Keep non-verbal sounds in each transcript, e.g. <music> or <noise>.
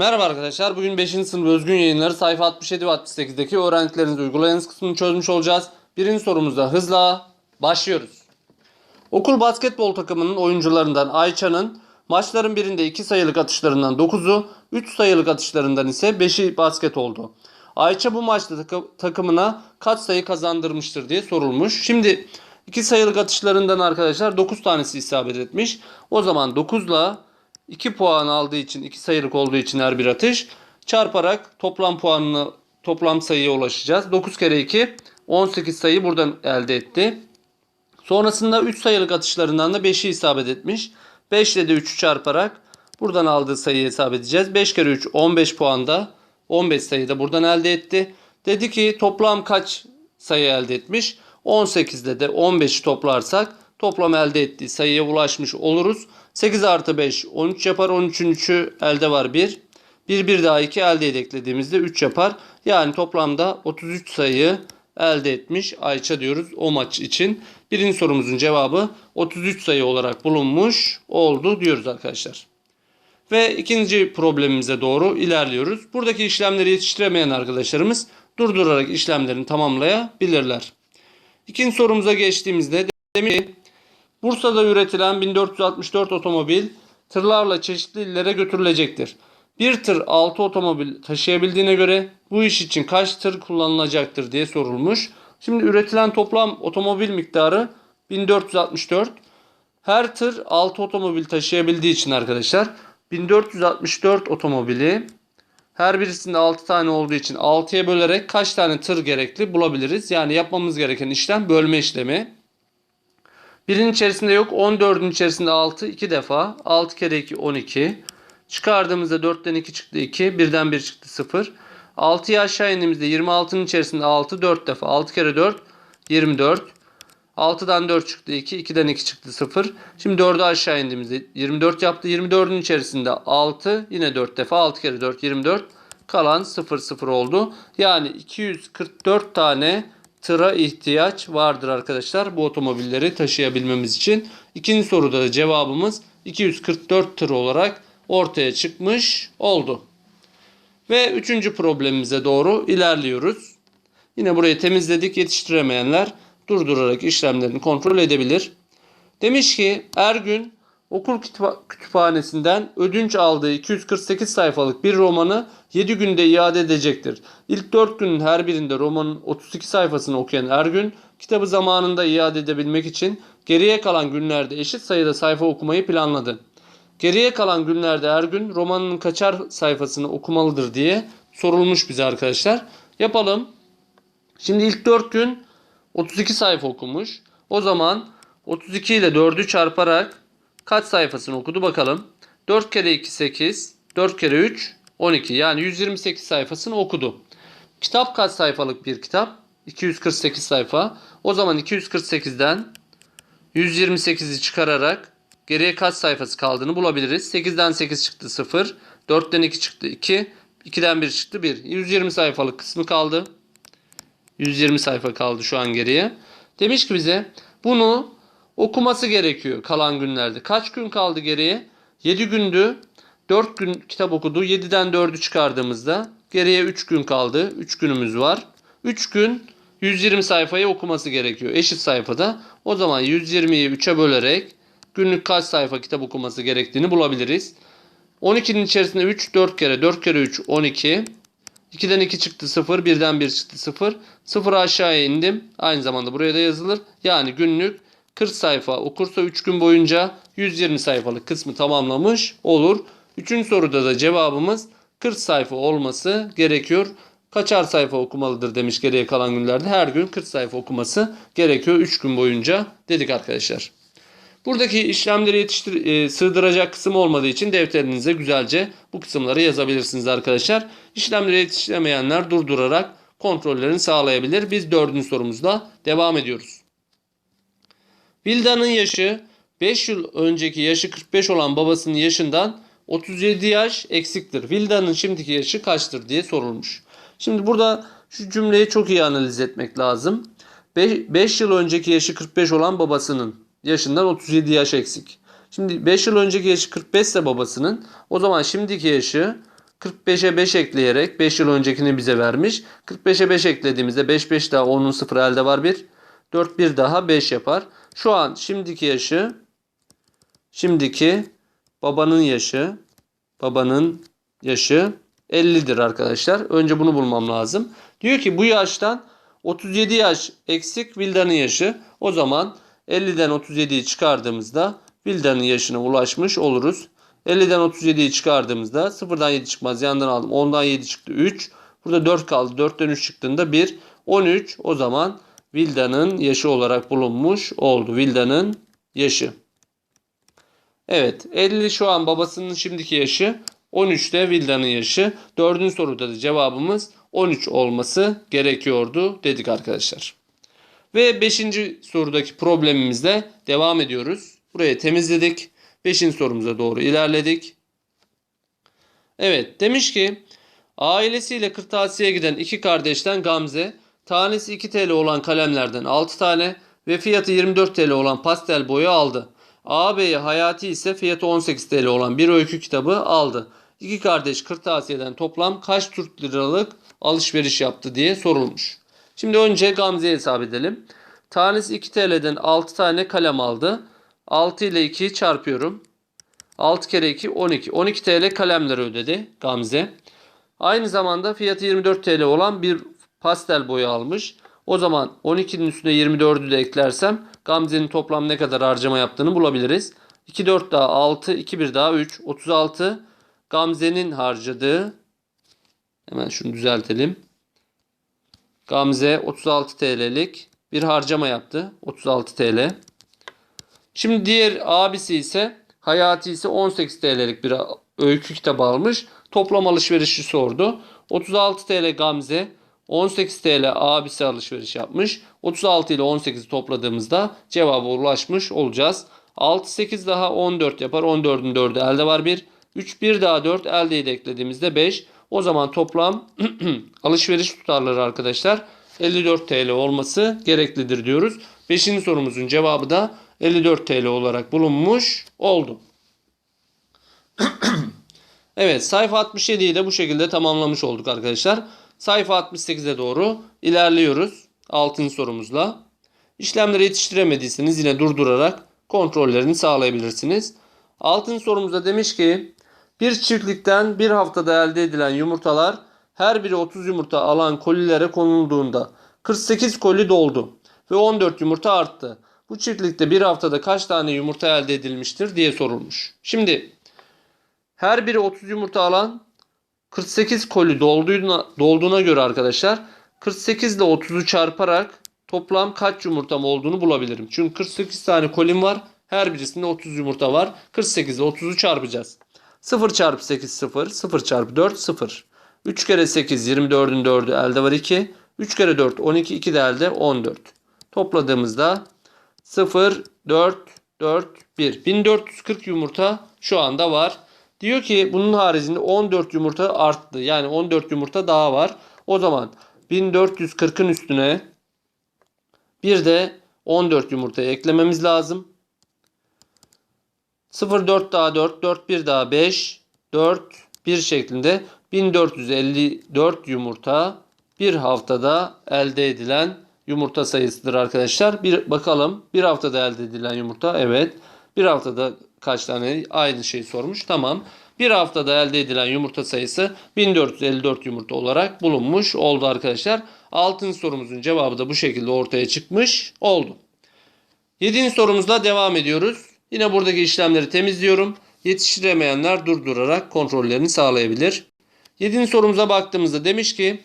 Merhaba arkadaşlar. Bugün 5. sınıf özgün yayınları sayfa 67 ve 68'deki öğrendiklerinizi uygulayınız kısmını çözmüş olacağız. Birinci sorumuzda hızla başlıyoruz. Okul basketbol takımının oyuncularından Ayça'nın maçların birinde 2 sayılık atışlarından 9'u, 3 sayılık atışlarından ise 5'i basket oldu. Ayça bu maçta takı- takımına kaç sayı kazandırmıştır diye sorulmuş. Şimdi 2 sayılık atışlarından arkadaşlar 9 tanesi isabet etmiş. O zaman 9'la 2 puan aldığı için 2 sayılık olduğu için her bir atış çarparak toplam puanını toplam sayıya ulaşacağız. 9 kere 2 18 sayı buradan elde etti. Sonrasında 3 sayılık atışlarından da 5'i isabet etmiş. 5 ile de 3'ü çarparak buradan aldığı sayıyı hesap edeceğiz. 5 kere 3 15 puanda 15 sayı da buradan elde etti. Dedi ki toplam kaç sayı elde etmiş? 18'de de 15'i toplarsak toplam elde ettiği sayıya ulaşmış oluruz. 8 artı 5 13 yapar. 13'ün 3'ü elde var 1. 1 bir daha 2 elde eklediğimizde 3 yapar. Yani toplamda 33 sayı elde etmiş Ayça diyoruz o maç için. Birinci sorumuzun cevabı 33 sayı olarak bulunmuş oldu diyoruz arkadaşlar. Ve ikinci problemimize doğru ilerliyoruz. Buradaki işlemleri yetiştiremeyen arkadaşlarımız durdurarak işlemlerini tamamlayabilirler. İkinci sorumuza geçtiğimizde demiş ki Bursa'da üretilen 1464 otomobil tırlarla çeşitli illere götürülecektir. Bir tır 6 otomobil taşıyabildiğine göre bu iş için kaç tır kullanılacaktır diye sorulmuş. Şimdi üretilen toplam otomobil miktarı 1464. Her tır 6 otomobil taşıyabildiği için arkadaşlar 1464 otomobili her birisinde 6 tane olduğu için 6'ya bölerek kaç tane tır gerekli bulabiliriz. Yani yapmamız gereken işlem bölme işlemi. Birinin içerisinde yok. 14'ün içerisinde 6 2 defa. 6 kere 2 12. Çıkardığımızda 4'ten 2 çıktı 2. Birden 1 çıktı 0. 6'yı aşağı indiğimizde 26'nın içerisinde 6 4 defa. 6 kere 4 24. 6'dan 4 çıktı 2. 2'den 2 çıktı 0. Şimdi 4'ü aşağı indiğimizde 24 yaptı. 24'ün içerisinde 6 yine 4 defa. 6 kere 4 24. Kalan 0 0 oldu. Yani 244 tane tıra ihtiyaç vardır arkadaşlar. Bu otomobilleri taşıyabilmemiz için. İkinci soruda da cevabımız 244 tır olarak ortaya çıkmış oldu. Ve üçüncü problemimize doğru ilerliyoruz. Yine burayı temizledik. Yetiştiremeyenler durdurarak işlemlerini kontrol edebilir. Demiş ki Ergün okul kütüpha- kütüphanesinden ödünç aldığı 248 sayfalık bir romanı 7 günde iade edecektir. İlk 4 günün her birinde romanın 32 sayfasını okuyan Ergün kitabı zamanında iade edebilmek için geriye kalan günlerde eşit sayıda sayfa okumayı planladı. Geriye kalan günlerde Ergün romanın kaçar sayfasını okumalıdır diye sorulmuş bize arkadaşlar. Yapalım. Şimdi ilk 4 gün 32 sayfa okumuş. O zaman 32 ile 4'ü çarparak kaç sayfasını okudu bakalım. 4 kere 2 8, 4 kere 3 12 yani 128 sayfasını okudu. Kitap kaç sayfalık bir kitap? 248 sayfa. O zaman 248'den 128'i çıkararak geriye kaç sayfası kaldığını bulabiliriz. 8'den 8 çıktı 0. 4'ten 2 çıktı 2. 2'den 1 çıktı 1. 120 sayfalık kısmı kaldı. 120 sayfa kaldı şu an geriye. Demiş ki bize bunu okuması gerekiyor kalan günlerde. Kaç gün kaldı geriye? 7 gündü. 4 gün kitap okudu. 7'den 4'ü çıkardığımızda geriye 3 gün kaldı. 3 günümüz var. 3 gün 120 sayfayı okuması gerekiyor. Eşit sayfada. O zaman 120'yi 3'e bölerek günlük kaç sayfa kitap okuması gerektiğini bulabiliriz. 12'nin içerisinde 3 4 kere 4 kere 3 12. 2'den 2 çıktı 0. 1'den 1 çıktı 0. 0 aşağıya indim. Aynı zamanda buraya da yazılır. Yani günlük 40 sayfa okursa 3 gün boyunca 120 sayfalık kısmı tamamlamış olur. Üçüncü soruda da cevabımız 40 sayfa olması gerekiyor. Kaçar sayfa okumalıdır demiş geriye kalan günlerde. Her gün 40 sayfa okuması gerekiyor 3 gün boyunca dedik arkadaşlar. Buradaki işlemleri yetiştir, e, sığdıracak kısım olmadığı için defterinize güzelce bu kısımları yazabilirsiniz arkadaşlar. İşlemleri yetiştiremeyenler durdurarak kontrollerini sağlayabilir. Biz dördüncü sorumuzla devam ediyoruz. Vilda'nın yaşı 5 yıl önceki yaşı 45 olan babasının yaşından 37 yaş eksiktir. Vilda'nın şimdiki yaşı kaçtır diye sorulmuş. Şimdi burada şu cümleyi çok iyi analiz etmek lazım. 5 yıl önceki yaşı 45 olan babasının yaşından 37 yaş eksik. Şimdi 5 yıl önceki yaşı 45 ise babasının o zaman şimdiki yaşı 45'e 5 ekleyerek 5 yıl öncekini bize vermiş. 45'e 5 eklediğimizde 5 5 daha 10'un 0 elde var 1. 4 1 daha 5 yapar. Şu an şimdiki yaşı şimdiki babanın yaşı babanın yaşı 50'dir arkadaşlar. Önce bunu bulmam lazım. Diyor ki bu yaştan 37 yaş eksik Vilda'nın yaşı. O zaman 50'den 37'yi çıkardığımızda Vilda'nın yaşına ulaşmış oluruz. 50'den 37'yi çıkardığımızda 0'dan 7 çıkmaz. Yandan aldım. 10'dan 7 çıktı 3. Burada 4 kaldı. 4'ten 3 çıktığında 1. 13 o zaman Vilda'nın yaşı olarak bulunmuş oldu. Vilda'nın yaşı. Evet 50 şu an babasının şimdiki yaşı. 13 de Vilda'nın yaşı. Dördüncü soruda da cevabımız 13 olması gerekiyordu dedik arkadaşlar. Ve 5. sorudaki problemimizle devam ediyoruz. Burayı temizledik. 5. sorumuza doğru ilerledik. Evet demiş ki ailesiyle kırtasiyeye giden iki kardeşten Gamze tanesi 2 TL olan kalemlerden 6 tane ve fiyatı 24 TL olan pastel boya aldı. Ağabeyi Hayati ise fiyatı 18 TL olan bir öykü kitabı aldı. İki kardeş kırtasiyeden toplam kaç Türk liralık alışveriş yaptı diye sorulmuş. Şimdi önce Gamze'yi hesap edelim. Tanesi 2 TL'den 6 tane kalem aldı. 6 ile 2'yi çarpıyorum. 6 kere 2 12. 12 TL kalemleri ödedi Gamze. Aynı zamanda fiyatı 24 TL olan bir pastel boya almış. O zaman 12'nin üstüne 24'ü de eklersem Gamze'nin toplam ne kadar harcama yaptığını bulabiliriz. 2 4 daha 6, 2 1 daha 3, 36 Gamze'nin harcadığı hemen şunu düzeltelim. Gamze 36 TL'lik bir harcama yaptı. 36 TL. Şimdi diğer abisi ise Hayati ise 18 TL'lik bir öykü kitabı almış. Toplam alışverişi sordu. 36 TL Gamze, 18 TL abisi alışveriş yapmış. 36 ile 18'i topladığımızda cevaba ulaşmış olacağız. 6 8 daha 14 yapar. 14'ün 4'ü elde var 1. 3 1 daha 4 eldeyi de eklediğimizde 5. O zaman toplam <clears throat> alışveriş tutarları arkadaşlar 54 TL olması gereklidir diyoruz. 5. sorumuzun cevabı da 54 TL olarak bulunmuş oldu. <clears throat> evet sayfa 67'yi de bu şekilde tamamlamış olduk arkadaşlar. Sayfa 68'e doğru ilerliyoruz. Altın sorumuzla. İşlemleri yetiştiremediyseniz yine durdurarak kontrollerini sağlayabilirsiniz. Altın sorumuzda demiş ki bir çiftlikten bir haftada elde edilen yumurtalar her biri 30 yumurta alan kolilere konulduğunda 48 koli doldu ve 14 yumurta arttı. Bu çiftlikte bir haftada kaç tane yumurta elde edilmiştir diye sorulmuş. Şimdi her biri 30 yumurta alan 48 koli dolduğuna, dolduğuna göre arkadaşlar 48 ile 30'u çarparak toplam kaç yumurtam olduğunu bulabilirim. Çünkü 48 tane kolim var. Her birisinde 30 yumurta var. 48 ile 30'u çarpacağız. 0 çarpı 8 0. 0 çarpı 4 0. 3 kere 8 24'ün 4'ü elde var 2. 3 kere 4 12 2 de elde 14. Topladığımızda 0 4 4 1. 1440 yumurta şu anda var. Diyor ki bunun haricinde 14 yumurta arttı. Yani 14 yumurta daha var. O zaman 1440'ın üstüne bir de 14 yumurtayı eklememiz lazım. 0 4 daha 4, 4 1 daha 5, 4 1 şeklinde 1454 yumurta bir haftada elde edilen yumurta sayısıdır arkadaşlar. Bir bakalım. Bir haftada elde edilen yumurta evet. Bir haftada kaç tane aynı şey sormuş. Tamam. Bir haftada elde edilen yumurta sayısı 1454 yumurta olarak bulunmuş oldu arkadaşlar. Altın sorumuzun cevabı da bu şekilde ortaya çıkmış oldu. Yedinci sorumuzla devam ediyoruz. Yine buradaki işlemleri temizliyorum. Yetiştiremeyenler durdurarak kontrollerini sağlayabilir. Yedinci sorumuza baktığımızda demiş ki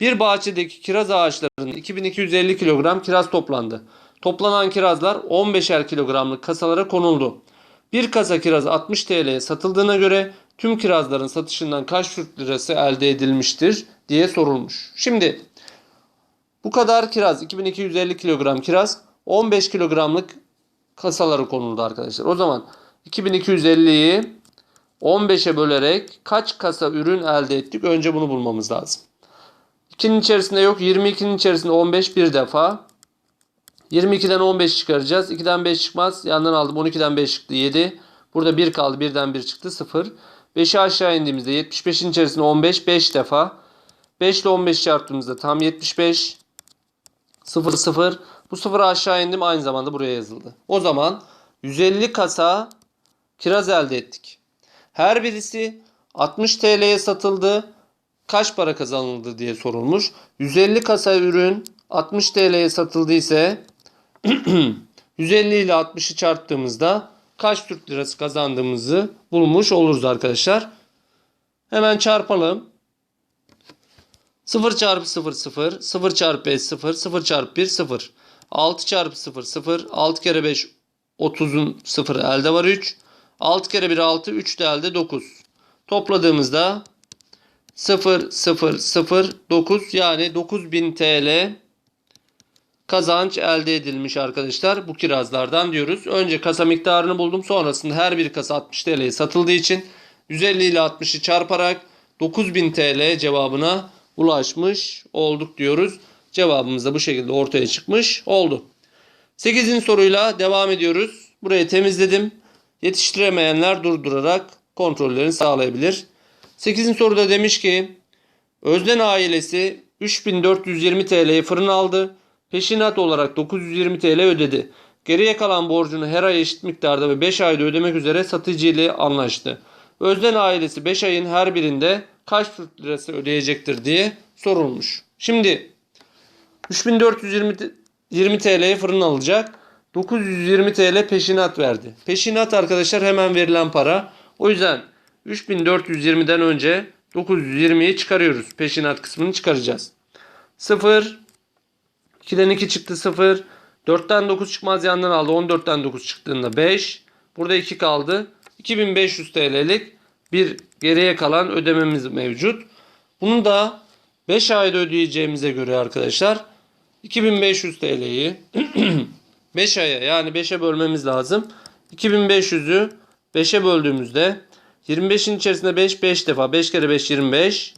bir bahçedeki kiraz ağaçlarının 2250 kilogram kiraz toplandı. Toplanan kirazlar 15'er kilogramlık kasalara konuldu. Bir kasa kiraz 60 TL'ye satıldığına göre tüm kirazların satışından kaç Türk lirası elde edilmiştir diye sorulmuş. Şimdi bu kadar kiraz 2250 kilogram kiraz 15 kilogramlık kasalara konuldu arkadaşlar. O zaman 2250'yi 15'e bölerek kaç kasa ürün elde ettik? Önce bunu bulmamız lazım. 2'nin içerisinde yok. 22'nin içerisinde 15 bir defa. 22'den 15 çıkaracağız. 2'den 5 çıkmaz. Yandan aldım. 12'den 5 çıktı 7. Burada 1 kaldı. 1'den 1 çıktı 0. 5'i aşağı indiğimizde 75'in içerisinde 15 5 defa. 5 ile 15 çarptığımızda tam 75. 0 0. Bu sıfırı aşağı indim aynı zamanda buraya yazıldı. O zaman 150 kasa kiraz elde ettik. Her birisi 60 TL'ye satıldı. Kaç para kazanıldı diye sorulmuş. 150 kasa ürün 60 TL'ye satıldı ise <clears throat> 150 ile 60'ı çarptığımızda kaç Türk lirası kazandığımızı bulmuş oluruz arkadaşlar. Hemen çarpalım. 0 çarpı 0 0, 0 çarpı 5 0, 0 çarpı 1 0. 6 çarpı 0 0, 6 kere 5 30'un 0 elde var 3. 6 kere 1 6, 3 de elde 9. Topladığımızda 0 0 0 9 yani 9000 TL kazanç elde edilmiş arkadaşlar bu kirazlardan diyoruz. Önce kasa miktarını buldum. Sonrasında her bir kasa 60 TL'ye satıldığı için 150 ile 60'ı çarparak 9000 TL cevabına ulaşmış olduk diyoruz. Cevabımız da bu şekilde ortaya çıkmış oldu. 8. soruyla devam ediyoruz. Burayı temizledim. Yetiştiremeyenler durdurarak kontrollerini sağlayabilir. 8. soruda demiş ki Özden ailesi 3420 TL'ye fırın aldı. Peşinat olarak 920 TL ödedi. Geriye kalan borcunu her ay eşit miktarda ve 5 ayda ödemek üzere satıcı ile anlaştı. Özden ailesi 5 ayın her birinde kaç Türk lirası ödeyecektir diye sorulmuş. Şimdi 3420 t- 20 TL'ye fırın alacak. 920 TL peşinat verdi. Peşinat arkadaşlar hemen verilen para. O yüzden 3420'den önce 920'yi çıkarıyoruz. Peşinat kısmını çıkaracağız. 0 2'den 2 çıktı 0. 4'ten 9 çıkmaz yandan aldı. 14'ten 9 çıktığında 5. Burada 2 kaldı. 2500 TL'lik bir geriye kalan ödememiz mevcut. Bunu da 5 ayda ödeyeceğimize göre arkadaşlar 2500 TL'yi 5 aya yani 5'e bölmemiz lazım. 2500'ü 5'e böldüğümüzde 25'in içerisinde 5 5 defa 5 kere 5 25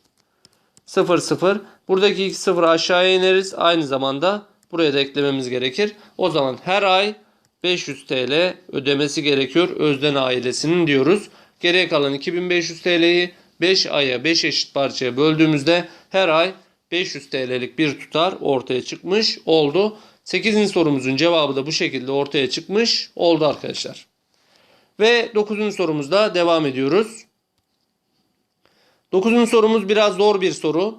0 0. Buradaki iki sıfır aşağıya ineriz. Aynı zamanda buraya da eklememiz gerekir. O zaman her ay 500 TL ödemesi gerekiyor Özden ailesinin diyoruz. Geriye kalan 2500 TL'yi 5 aya 5 eşit parçaya böldüğümüzde her ay 500 TL'lik bir tutar ortaya çıkmış oldu. 8. sorumuzun cevabı da bu şekilde ortaya çıkmış oldu arkadaşlar. Ve 9. sorumuzda devam ediyoruz. 9. sorumuz biraz zor bir soru.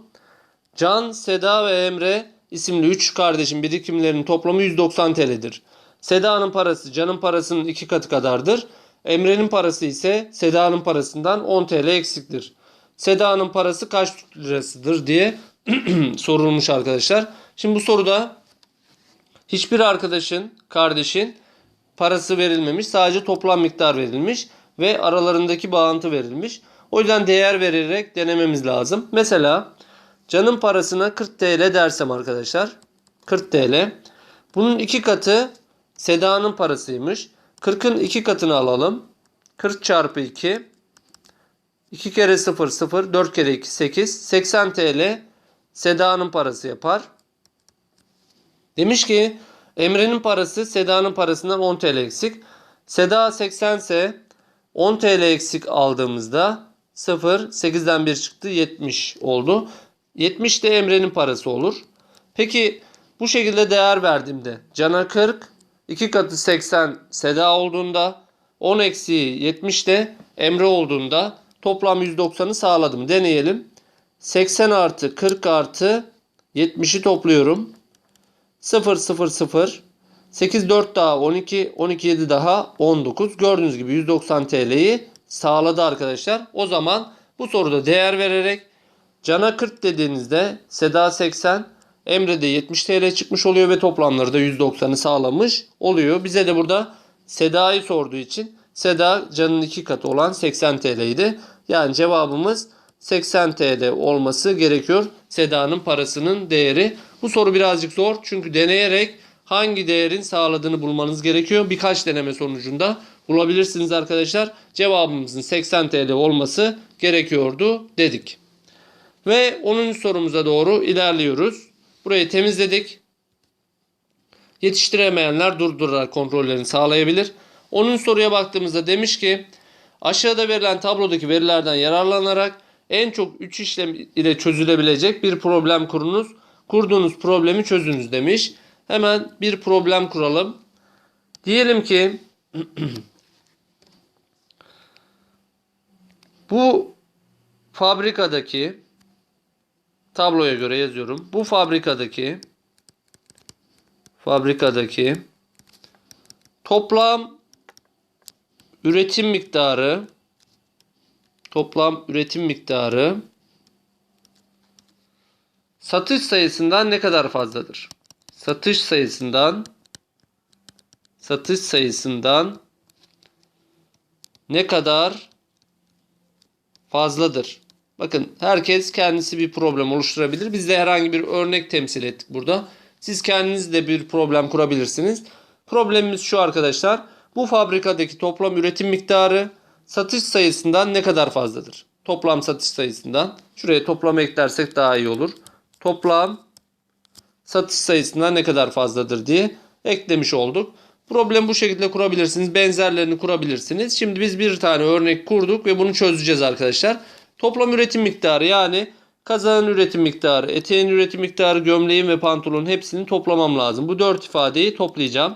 Can, Seda ve Emre isimli 3 kardeşin birikimlerinin toplamı 190 TL'dir. Seda'nın parası Can'ın parasının 2 katı kadardır. Emre'nin parası ise Seda'nın parasından 10 TL eksiktir. Seda'nın parası kaç lirasıdır diye <clears throat> sorulmuş arkadaşlar. Şimdi bu soruda hiçbir arkadaşın, kardeşin parası verilmemiş. Sadece toplam miktar verilmiş ve aralarındaki bağıntı verilmiş. O yüzden değer vererek denememiz lazım. Mesela canın parasına 40 TL dersem arkadaşlar. 40 TL. Bunun iki katı Seda'nın parasıymış. 40'ın iki katını alalım. 40 çarpı 2. 2 kere 0 0. 4 kere 2 8. 80 TL Seda'nın parası yapar. Demiş ki Emre'nin parası Seda'nın parasından 10 TL eksik. Seda 80 ise 10 TL eksik aldığımızda 0 8'den 1 çıktı 70 oldu. 70 de Emre'nin parası olur. Peki bu şekilde değer verdiğimde Can'a 40 2 katı 80 Seda olduğunda 10 eksiği 70 de Emre olduğunda toplam 190'ı sağladım. Deneyelim. 80 artı 40 artı 70'i topluyorum. 0 0 0 8 4 daha 12 12 7 daha 19 gördüğünüz gibi 190 TL'yi sağladı arkadaşlar. O zaman bu soruda değer vererek Can'a 40 dediğinizde Seda 80 Emre de 70 TL çıkmış oluyor ve toplamları da 190'ı sağlamış oluyor. Bize de burada Seda'yı sorduğu için Seda Can'ın 2 katı olan 80 TL'ydi. Yani cevabımız 80 TL olması gerekiyor. Seda'nın parasının değeri. Bu soru birazcık zor çünkü deneyerek hangi değerin sağladığını bulmanız gerekiyor. Birkaç deneme sonucunda bulabilirsiniz arkadaşlar. Cevabımızın 80 TL olması gerekiyordu dedik. Ve 10. sorumuza doğru ilerliyoruz. Burayı temizledik. Yetiştiremeyenler durdurarak kontrollerini sağlayabilir. 10. soruya baktığımızda demiş ki Aşağıda verilen tablodaki verilerden yararlanarak en çok 3 işlem ile çözülebilecek bir problem kurunuz. Kurduğunuz problemi çözünüz demiş. Hemen bir problem kuralım. Diyelim ki <clears throat> bu fabrikadaki tabloya göre yazıyorum. Bu fabrikadaki fabrikadaki toplam üretim miktarı toplam üretim miktarı satış sayısından ne kadar fazladır? Satış sayısından satış sayısından ne kadar fazladır? Bakın herkes kendisi bir problem oluşturabilir. Biz de herhangi bir örnek temsil ettik burada. Siz kendiniz de bir problem kurabilirsiniz. Problemimiz şu arkadaşlar. Bu fabrikadaki toplam üretim miktarı satış sayısından ne kadar fazladır? Toplam satış sayısından. Şuraya toplam eklersek daha iyi olur. Toplam satış sayısından ne kadar fazladır diye eklemiş olduk. Problem bu şekilde kurabilirsiniz. Benzerlerini kurabilirsiniz. Şimdi biz bir tane örnek kurduk ve bunu çözeceğiz arkadaşlar. Toplam üretim miktarı yani kazağın üretim miktarı, eteğin üretim miktarı, gömleğin ve pantolonun hepsini toplamam lazım. Bu dört ifadeyi toplayacağım.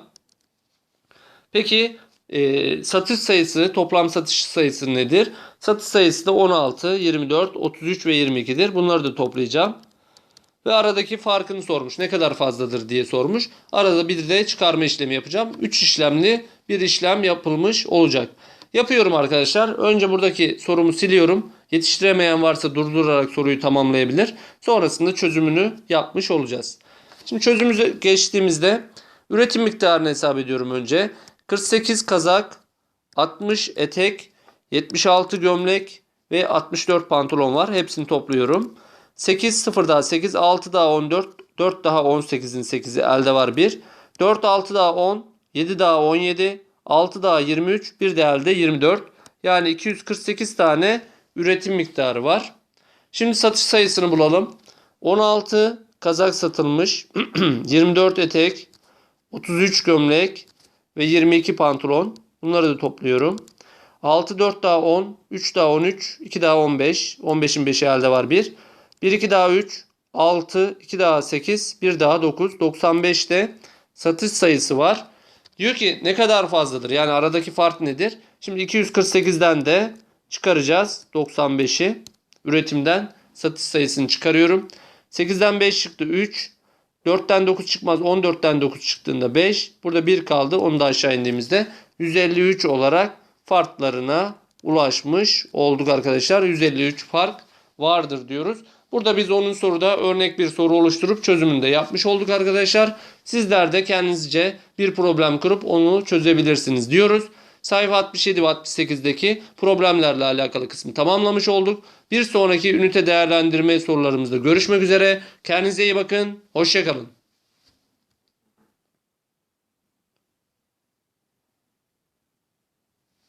Peki e, satış sayısı, toplam satış sayısı nedir? Satış sayısı da 16, 24, 33 ve 22'dir. Bunları da toplayacağım. Ve aradaki farkını sormuş. Ne kadar fazladır diye sormuş. Arada bir de çıkarma işlemi yapacağım. 3 işlemli bir işlem yapılmış olacak. Yapıyorum arkadaşlar. Önce buradaki sorumu siliyorum. Yetiştiremeyen varsa durdurarak soruyu tamamlayabilir. Sonrasında çözümünü yapmış olacağız. Şimdi çözümüze geçtiğimizde üretim miktarını hesap ediyorum önce. 48 kazak, 60 etek, 76 gömlek ve 64 pantolon var. Hepsini topluyorum. 8 0 daha 8, 6 daha 14, 4 daha 18'in 8'i elde var 1. 4 6 daha 10, 7 daha 17, 6 daha 23, bir de elde 24. Yani 248 tane üretim miktarı var. Şimdi satış sayısını bulalım. 16 kazak satılmış, <clears throat> 24 etek, 33 gömlek ve 22 pantolon. Bunları da topluyorum. 6 4 daha 10, 3 daha 13, 2 daha 15. 15'in 5'i elde var 1. 1 2 daha 3, 6, 2 daha 8, 1 daha 9. 95'te satış sayısı var. Diyor ki ne kadar fazladır? Yani aradaki fark nedir? Şimdi 248'den de çıkaracağız 95'i. Üretimden satış sayısını çıkarıyorum. 8'den 5 çıktı 3. 4'ten 9 çıkmaz. 14'ten 9 çıktığında 5. Burada 1 kaldı. Onu da aşağı indiğimizde 153 olarak farklarına ulaşmış olduk arkadaşlar. 153 fark vardır diyoruz. Burada biz onun soruda örnek bir soru oluşturup çözümünü de yapmış olduk arkadaşlar. Sizler de kendinizce bir problem kurup onu çözebilirsiniz diyoruz. Sayfa 67 ve 68'deki problemlerle alakalı kısmı tamamlamış olduk. Bir sonraki ünite değerlendirme sorularımızda görüşmek üzere. Kendinize iyi bakın. Hoşçakalın.